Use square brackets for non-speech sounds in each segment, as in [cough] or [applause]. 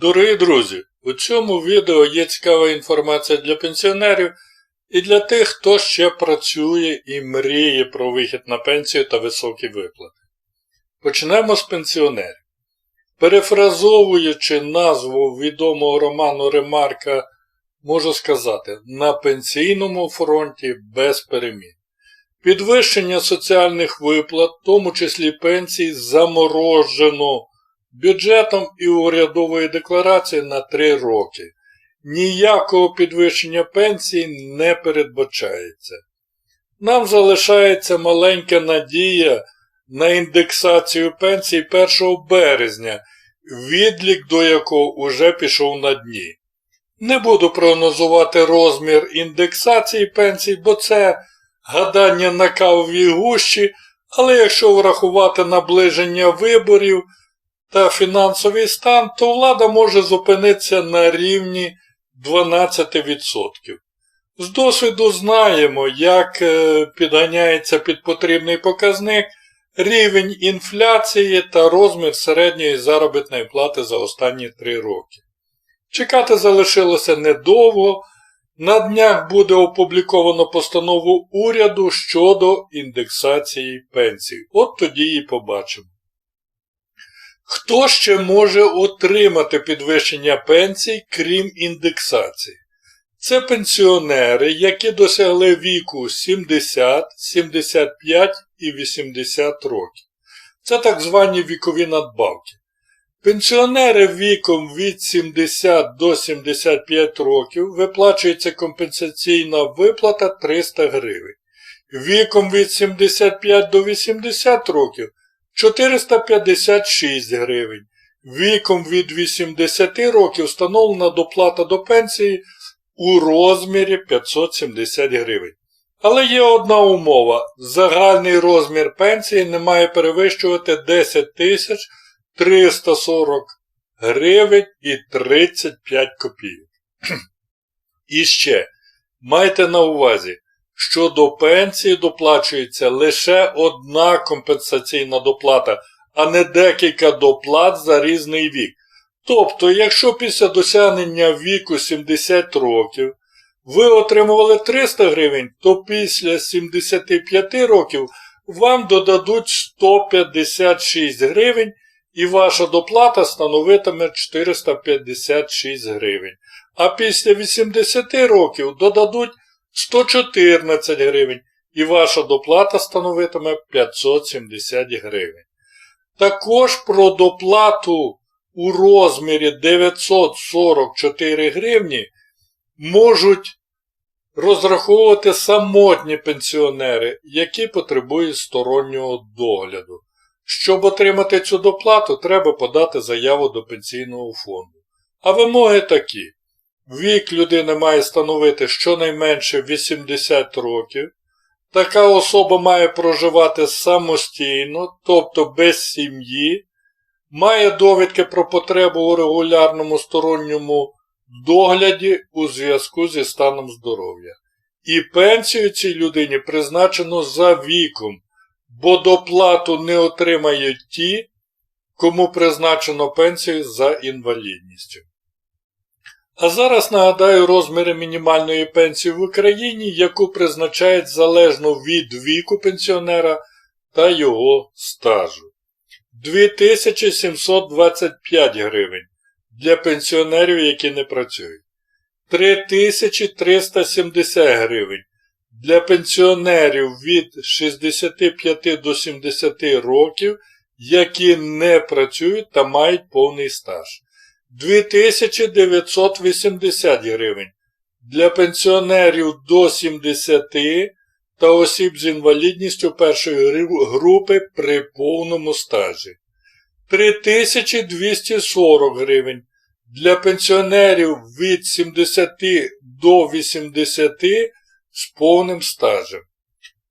Дорогі друзі, у цьому відео є цікава інформація для пенсіонерів і для тих, хто ще працює і мріє про вихід на пенсію та високі виплати. Почнемо з пенсіонерів. Перефразовуючи назву відомого роману Ремарка, можу сказати, на пенсійному фронті без перемін. Підвищення соціальних виплат, в тому числі пенсій, заморожено бюджетом і урядової декларації на 3 роки. Ніякого підвищення пенсій не передбачається. Нам залишається маленька надія на індексацію пенсій 1 березня, відлік до якого уже пішов на дні. Не буду прогнозувати розмір індексації пенсій, бо це гадання на кавовій гущі, але якщо врахувати наближення виборів та фінансовий стан, то влада може зупинитися на рівні 12%. З досвіду знаємо, як е, підганяється під потрібний показник рівень інфляції та розмір середньої заробітної плати за останні 3 роки. Чекати залишилося недовго. На днях буде опубліковано постанову уряду щодо індексації пенсій. От тоді і побачимо. Хто ще може отримати підвищення пенсій, крім індексації? Це пенсіонери, які досягли віку 70, 75 і 80 років. Це так звані вікові надбавки. Пенсіонери віком від 70 до 75 років виплачується компенсаційна виплата 300 гривень. Віком від 75 до 80 років 456 гривень. Віком від 80 років встановлена доплата до пенсії у розмірі 570 гривень. Але є одна умова. Загальний розмір пенсії не має перевищувати 10 тисяч 340 гривень і 35 копійок. [clears throat] І ще, майте на увазі, що до пенсії доплачується лише одна компенсаційна доплата, а не декілька доплат за різний вік. Тобто, якщо після досягнення віку 70 років ви отримували 300 гривень, то після 75 років вам додадуть 156 гривень і ваша доплата становитиме 456 гривень. А після 80 років додадуть 114 гривень і ваша доплата становитиме 570 гривень. Також про доплату у розмірі 944 гривні можуть розраховувати самотні пенсіонери, які потребують стороннього догляду. Щоб отримати цю доплату, треба подати заяву до пенсійного фонду. А вимоги такі. Вік людини має становити щонайменше 80 років. Така особа має проживати самостійно, тобто без сім'ї, має довідки про потребу у регулярному сторонньому догляді у зв'язку зі станом здоров'я. І пенсію цій людині призначено за віком, бо доплату не отримають ті, кому призначено пенсію за інвалідністю. А зараз нагадаю розміри мінімальної пенсії в Україні, яку призначають залежно від віку пенсіонера та його стажу. 2725 гривень для пенсіонерів, які не працюють. 3370 гривень для пенсіонерів від 65 до 70 років, які не працюють та мають повний стаж. 2980 гривень для пенсіонерів до 70 та осіб з інвалідністю першої групи при повному стажі. 3240 гривень для пенсіонерів від 70 до 80 з повним стажем.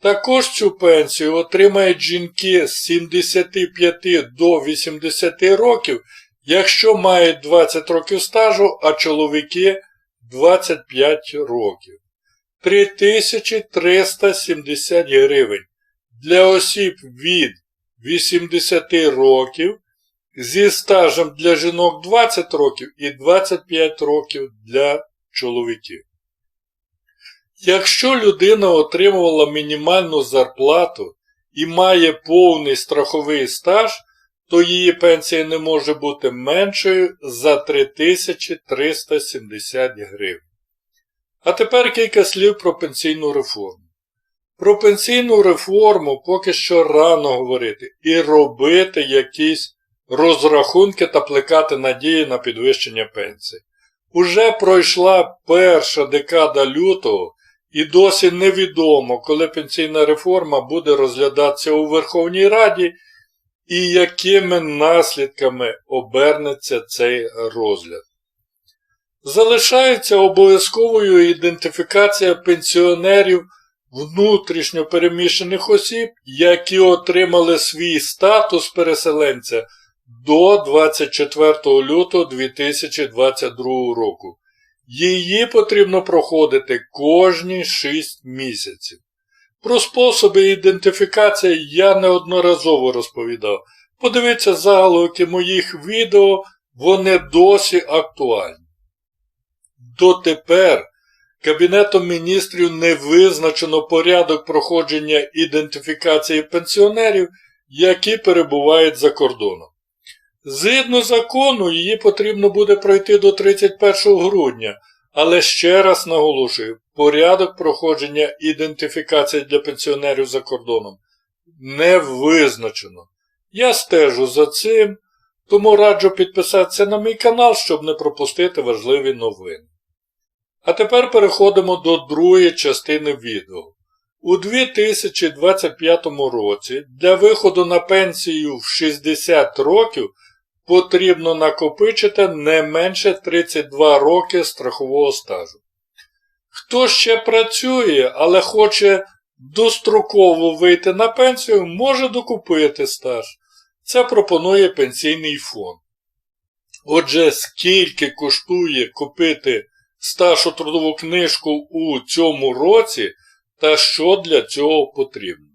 Також цю пенсію отримають жінки з 75 до 80 років, якщо мають 20 років стажу, а чоловіки 25 років. 3370 гривень для осіб від 80 років, зі стажем для жінок 20 років і 25 років для чоловіків. Якщо людина отримувала мінімальну зарплату і має повний страховий стаж, то її пенсія не може бути меншою за 3370 гривень. А тепер кілька слів про пенсійну реформу. Про пенсійну реформу поки що рано говорити і робити якісь розрахунки та плекати надії на підвищення пенсії. Уже пройшла перша декада лютого і досі невідомо, коли пенсійна реформа буде розглядатися у Верховній Раді і якими наслідками обернеться цей розгляд. Залишається обов'язковою ідентифікація пенсіонерів внутрішньо переміщених осіб, які отримали свій статус переселенця до 24 лютого 2022 року. Її потрібно проходити кожні 6 місяців. Про способи ідентифікації я неодноразово розповідав. Подивіться заголовки моїх відео, вони досі актуальні. Дотепер Кабінетом міністрів не визначено порядок проходження ідентифікації пенсіонерів, які перебувають за кордоном. Згідно закону, її потрібно буде пройти до 31 грудня, але ще раз наголошую, порядок проходження ідентифікації для пенсіонерів за кордоном не визначено. Я стежу за цим, тому раджу підписатися на мій канал, щоб не пропустити важливі новини. А тепер переходимо до другої частини відео. У 2025 році для виходу на пенсію в 60 років потрібно накопичити не менше 32 роки страхового стажу. Хто ще працює, але хоче достроково вийти на пенсію, може докупити стаж. Це пропонує пенсійний фонд. Отже, скільки коштує купити стаж у трудову книжку у цьому році та що для цього потрібно?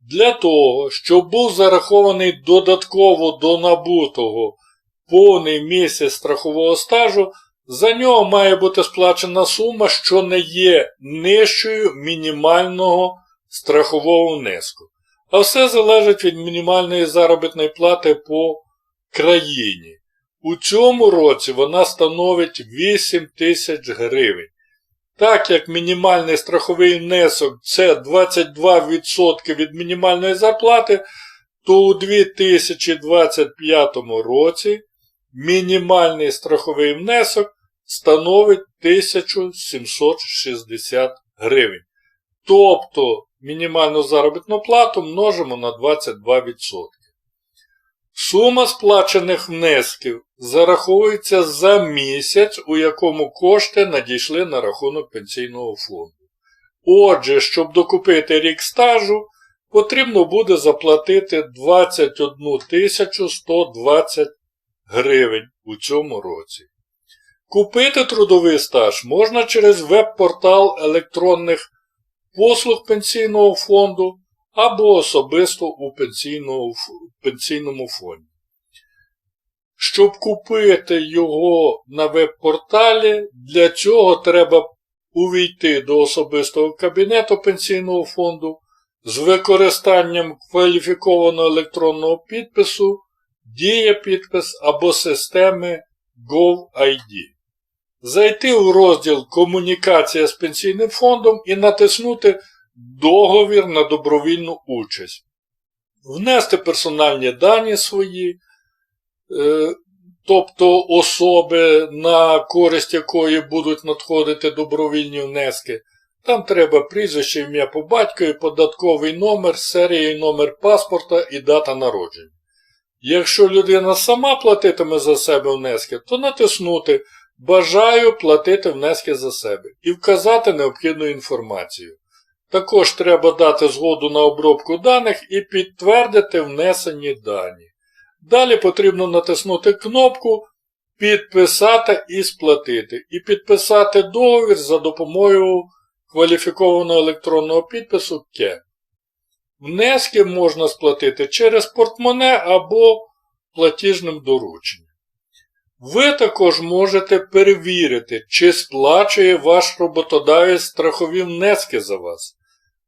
Для того, щоб був зарахований додатково до набутого повний місяць страхового стажу, за нього має бути сплачена сума, що не є нижчою мінімального страхового внеску. А все залежить від мінімальної заробітної плати по країні. У цьому році вона становить 8 тисяч гривень. Так як мінімальний страховий внесок це 22% від мінімальної зарплати, то у 2025 році мінімальний страховий внесок становить 1760 гривень. Тобто мінімальну заробітну плату множимо на 22%. Сума сплачених внесків зараховується за місяць, у якому кошти надійшли на рахунок пенсійного фонду. Отже, щоб докупити рік стажу, потрібно буде заплатити 21 120 гривень у цьому році. Купити трудовий стаж можна через веб-портал електронних послуг пенсійного фонду або особисто у пенсійному фонді. Щоб купити його на веб-порталі, для цього треба увійти до особистого кабінету пенсійного фонду з використанням кваліфікованого електронного підпису, діє підпис або системи GovID. Зайти у розділ Комунікація з пенсійним фондом і натиснути Договір на добровільну участь. Внести персональні дані свої, е, тобто особи, на користь якої будуть надходити добровільні внески. Там треба прізвище, ім'я по батькові, податковий номер, серія і номер паспорта і дата народження. Якщо людина сама платитиме за себе внески, то натиснути Бажаю платити внески за себе і вказати необхідну інформацію. Також треба дати згоду на обробку даних і підтвердити внесені дані. Далі потрібно натиснути кнопку Підписати і сплатити. І підписати договір за допомогою кваліфікованого електронного підпису КЕ. Внески можна сплатити через портмоне або платіжним дорученням. Ви також можете перевірити, чи сплачує ваш роботодавець страхові внески за вас.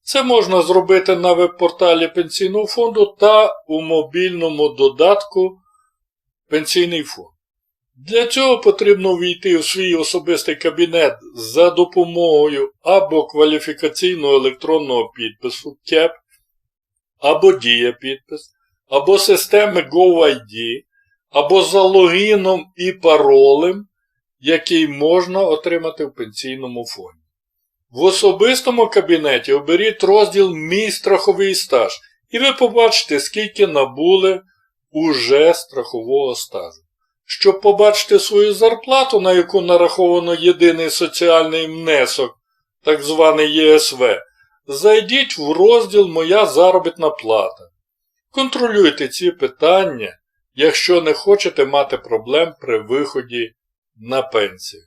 Це можна зробити на веб-порталі Пенсійного фонду та у мобільному додатку Пенсійний фонд. Для цього потрібно ввійти у свій особистий кабінет за допомогою або кваліфікаційного електронного підпису КЕП, або Дія підпис, або системи GoID, або за логіном і паролем, який можна отримати в пенсійному фонді. В особистому кабінеті оберіть розділ Мій страховий стаж, і ви побачите, скільки набули уже страхового стажу. Щоб побачити свою зарплату, на яку нараховано єдиний соціальний внесок, так званий ЄСВ, зайдіть в розділ Моя заробітна плата. Контролюйте ці питання, якщо не хочете мати проблем при виході на пенсію.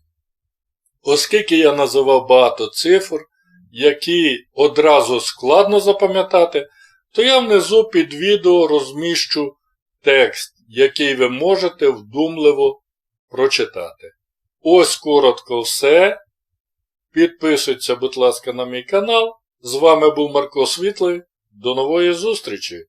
Оскільки я називав багато цифр, які одразу складно запам'ятати, то я внизу під відео розміщу текст, який ви можете вдумливо прочитати. Ось коротко все. Підписуйтеся, будь ласка, на мій канал. З вами був Марко Світлий. До нової зустрічі!